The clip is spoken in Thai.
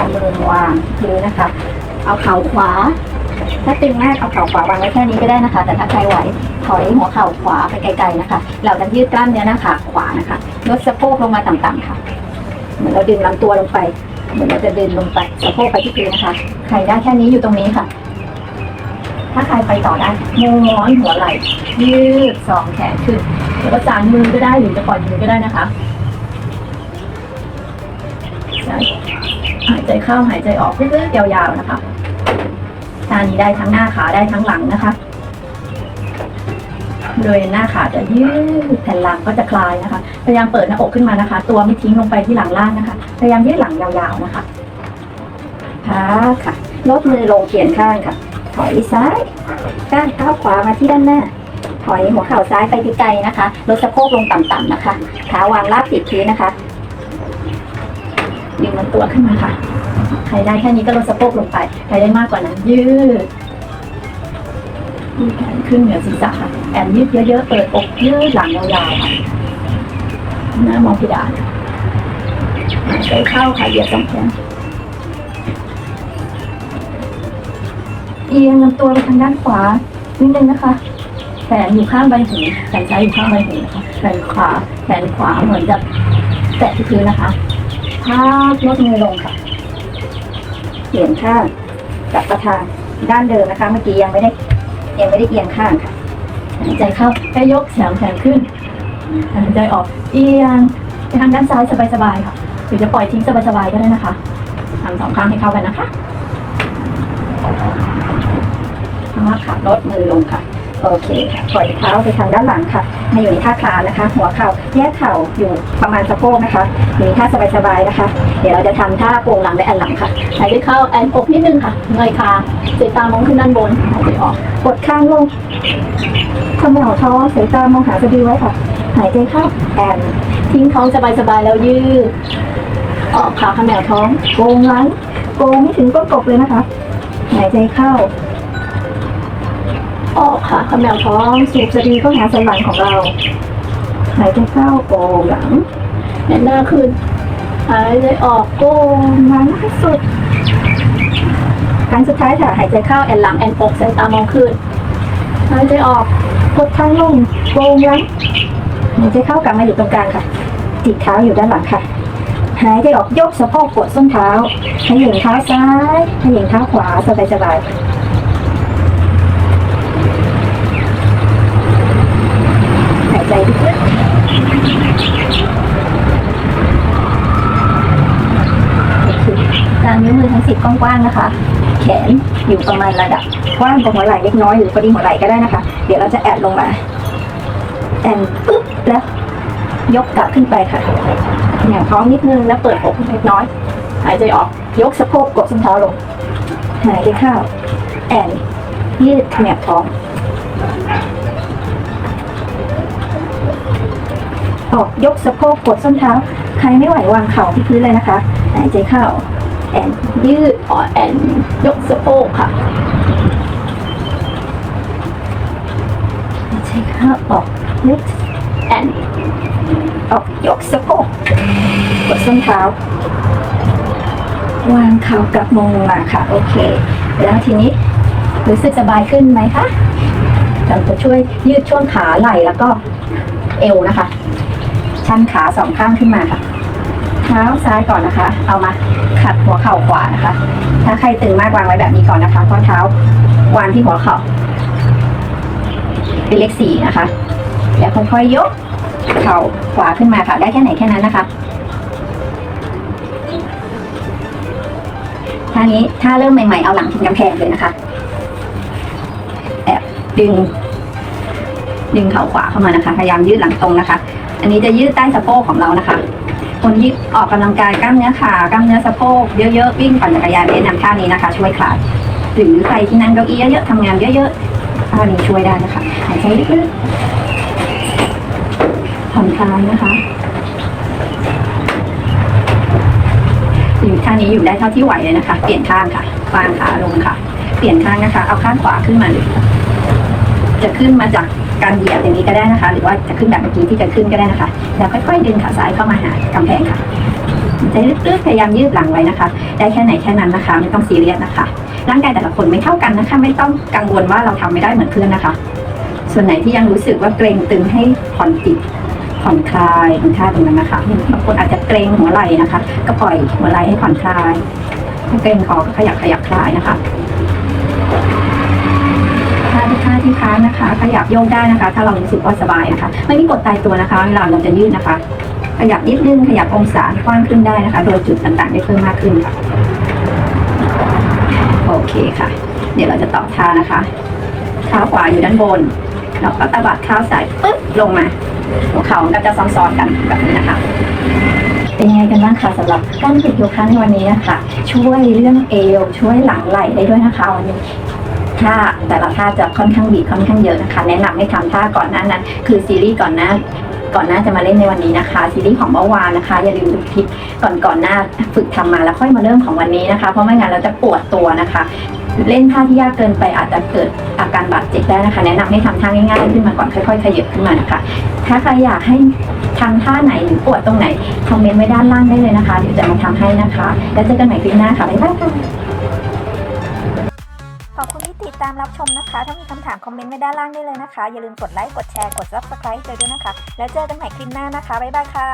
เอามือวางพื้นนะคะ เอาเข่าขวา ถ้าตึงมากเอาเข่าขวาวางไว้แค่นี้ก็ได้นะคะ แต่ถ้าใครไหวถอยหัวเข่าขวาไปไกลๆนะคะ เราจะยืดกล้ามเนื้อหน้าขาขวานะคะลดสะโพกลงมาต่ำๆค่ะ เหมือนเราดึงลำตัวลงไป เหมือนเราจะดึงลงไปสะโพกไปที่พื้นนะคะ ใครได้แค่นี้อยู่ตรงนี้ค่ะถ้าใครไปต่อได้ม้วนหัวไหล่ยืดสองแขนขึ้นแล้วก็จานมือก็ได้หรือจะปล่อยมือก็ได้นะคะใช่ หายใจเข้าหายใจออกเรื่อยๆยาวๆนะคะท่านี้ได้ทั้งหน้าขาได้ทั้งหลังนะคะโดยหน้าขาจะยืดแผ่นหลังก็จะคลายนะคะ พยายามเปิดหน้าอกขึ้นมานะคะ ตัวไม่ทิ้งลงไปที่หลังล่างนะคะ พยายามยืดหลังยาวๆนะคะพักค่ะลดมือลงเขียนข้างค่ะ ถอยซ้ายก้านเท้าขวามาที่ด้านหน้า ถอยหัวเข่าซ้ายไปไกลๆนะคะลดสะโพกลงต่ำๆนะคะ ขาวางลากติดพื้นนะคะันตัวขึ้นมาค่ะใครได้แค่นี้ก็ลดสะโพกลงไป ใครได้มากกว่านั้น ยืดยืดแขนขึ้นเหนือศีรษะค่ะ แอนยืดเยอะๆ เปิดอกยืดหลังยาวๆค่ะหน้ามองเพดานหายใจเข้าค่ะเหยียดสองแขนเอียงลำตัวไปทางด้านขวานิดนึงนะคะแขนอยู่ข้างใบหูแขนซ้ายอยู่ข้างใบหูนะคะแขนขวาแขนขวาเหมือนจะแตะที่พื้นนะคะ พักลดมือลงค่ะเปลี่ยนข้างกับประทางด้านเดิมนะคะ เมื่อกี้ยังไม่ได้ยังไม่ได้เอียงข้างค่ะหายใจเข้าแค่ยกแขนแขนขึ้นหายใจออก เอียงไปทางด้านซ้ายสบายๆค่ะหรือจะปล่อยทิ้งสบายๆก็ได้นะคะทำสองข้างให้เข้ากันนะคะทางขาลดมือลงค่ะ โอเคค่ะปล่อยเท้าไปทางด้านหลังค่ะ มาอยู่ในท่าคลานนะคะ หัวเข่าแยกเข่าอยู่ประมาณสะโพกนะคะอยู่ในท่าสบายๆนะคะ เดี๋ยวเราจะทำท่าโป่งหลังและแอนหลังค่ะหายใจเข้าแอนอกนิดนึงค่ะเงยคาสายตามองขึ้นด้านบนหายใจออกกดข้างลงขมวท้อสายตามองหาสะดือไว้ค่ะ หายใจเข้าแอนทิ้งท้องสบายๆแล้วยืดออกขาขมวท้องโกงหลังโกงไม่ถึงก้นกบเลยนะคะ หายใจเข้า ออกค่ะขมวท้องสูบสะดือเข้าหาสันหลังของเราหายใจเข้าโกงหลังแน่นหน้าขึ้นหายใจออกโกงหลังสุดครั้งสุดท้ายค่ะหายใจเข้าแอนหลังแอนอกสายตามองขึ้นหายใจออกกดข้างลงโกงหลังหายใจเข้ากลับมาอยู่ตรงกลางค่ะจิตเท้าอยู่ด้านหลังค่ะหายใจออกยกสะโพกกดส้นเท้าขย่งเท้าซ้ายขย่งเท้าขวาสบายๆห กว้างๆนะคะ แขนอยู่ประมาณระดับกว้างกว่าหัวไหล่เล็กน้อยหรือพอดีหัวไหล่ก็ได้นะคะ เดี๋ยวเราจะแอดลงมาแอนปึ๊บแล้วยกกลับขึ้นไปค่ะแหนวท้องนิดนึงแล้วเปิดอกเล็กน้อย หายใจออกยกสะโพกกดส้นเท้าลง หายใจเข้าแอนยืดแหนวท้องออกยกสะโพกกดส้นเท้า ใครไม่ไหววางเข่าที่พื้นเลยนะคะ หายใจเข้า แอนยืดออกแอนยกสะโพกค่ะใจเข้าออกลึกแอนออกยกสะโพกกดส้นเท้าวางเข่ากลับมงลงมาค่ะ โอเค แล้วทีนี้รู้สึกสบายขึ้นไหมคะเราจะช่วยยืดช่วงขาไหล่แล้วก็เอวนะคะ ชันขาสองข้างขึ้นมาค่ะ เท้าซ้ายก่อนนะคะ เอามาขัดหัวเข่าขวานะคะ ถ้าใครตึงมากวางไว้แบบนี้ก่อนนะคะข้อเท้าวางที่หัวเข่าเป็นเลขสี่นะคะแล้วค่อยๆยกเข่าขวาขึ้นมาค่ะ ได้แค่ไหนแค่นั้นนะคะท่านี้ถ้าเริ่มใหม่ๆเอาหลังพิงกำแพงเลยนะคะแอบดึง ดึงเข่าขวาเข้ามานะคะ พยายามยืดหลังตรงนะคะ อันนี้จะยืดใต้สะโพกของเรานะคะ คนที่ออกกำลังกายกล้ามเนื้อขากล้ามเนื้อสะโพกเยอะๆวิ่งปั่นจักรยานแนะนำท่านี้นะคะ ช่วยคลายหรือใครที่นั่งเก้าอี้เยอะๆทำงานเยอะๆท่านี้ช่วยได้นะคะหายใจลึกๆผ่อนคลายนะคะอยู่ท่านี้อยู่ได้เท่าที่ไหวเลยนะคะ เปลี่ยนข้างค่ะวางขาลงค่ะ เปลี่ยนข้างนะคะ เอาข้างขวาขึ้นมาเลยจะขึ้นมาจาก การเหยียบอย่างนี้ก็ได้นะคะ หรือว่าจะขึ้นแบบเมื่อกี้ที่จะขึ้นก็ได้นะคะ แล้วค่อยๆดึงขาซ้ายเข้ามาหากำแพงค่ะใจลึกๆพยายามยืดหลังไว้นะคะ ได้แค่ไหนแค่นั้นนะคะ ไม่ต้องซีเรียสนะคะ ร่างกายแต่ละคนไม่เท่ากันนะคะ ไม่ต้องกังวลว่าเราทำไม่ได้เหมือนเพื่อนนะคะ ส่วนไหนที่ยังรู้สึกว่าเกรงตึงให้ผ่อนจิตผ่อนคลายตรงท่าตรงนั้นนะคะบางคนอาจจะเกรงหัวไหล่นะคะ ก็ปล่อยหัวไหล่ให้ผ่อนคลายถ้เกรงคอก็ขยับขยับคลายนะคะ ที่ท่าที่ค้างนะคะ ขยับโยกได้นะคะ ถ้าเรารู้สึกว่าสบายนะคะ ไม่มีกดตายตัวนะคะ เวลาเราจะยืดนะคะ ขยับนิดนึง ขยับองศากว้างขึ้นได้นะคะ โดยจุดต่างๆได้เพิ่มมากขึ้นค่ะ โอเคค่ะ เดี๋ยวเราจะต่อท่านะคะ เท้าขวาอยู่ด้านบนแล้วก็ตะบัดเท้าซ้ายปึ๊บลงมา หัวเข่าก็จะซ้อนๆกันแบบนี้นะคะเป็นยังไงกันบ้างคะสำหรับการฝึกโยคะในวันนี้นะคะ ช่วยเรื่องเอวช่วยหลังไหล่ได้ด้วยนะคะวันนี้ ท่าแต่ละท่าจะค่อนข้างบีบค่อนข้างเยอะนะคะ แนะนำให้ทำท่าก่อนหน้านั้น คือซีรีส์ก่อนหน้าก่อนหน้าจะมาเล่นในวันนี้นะคะ ซีรีส์ของเมื่อวานนะคะ อย่าลืมดูคลิปก่อนก่อนหน้าฝึกทำมาแล้วค่อยมาเริ่มของวันนี้นะคะ เพราะไม่งั้นเราจะปวดตัวนะคะ เล่นท่าที่ยากเกินไปอาจจะเกิดอาการบาดเจ็บได้นะคะ แนะนำให้ทำท่าง่ายๆขึ้นมาก่อนค่อยๆขยับขึ้นมานะคะ ถ้าใครอยากให้ทำท่าไหนหรือปวดตรงไหนคอมเมนต์ไว้ด้านล่างได้เลยนะคะเดี๋ยวจะมาทำให้นะคะ แล้วเจอกันใหม่คลิปหน้าค่ะบ๊ายบายค่ะ ติดตามรับชมนะคะ ถ้ามีคำถามคอมเมนต์ไว้ด้านล่างได้เลยนะคะ อย่าลืมกดไลค์ กดแชร์ กด subscribe เลยด้วยนะคะ แล้วเจอกันใหม่คลิปหน้านะคะ บ๊ายบายค่ะ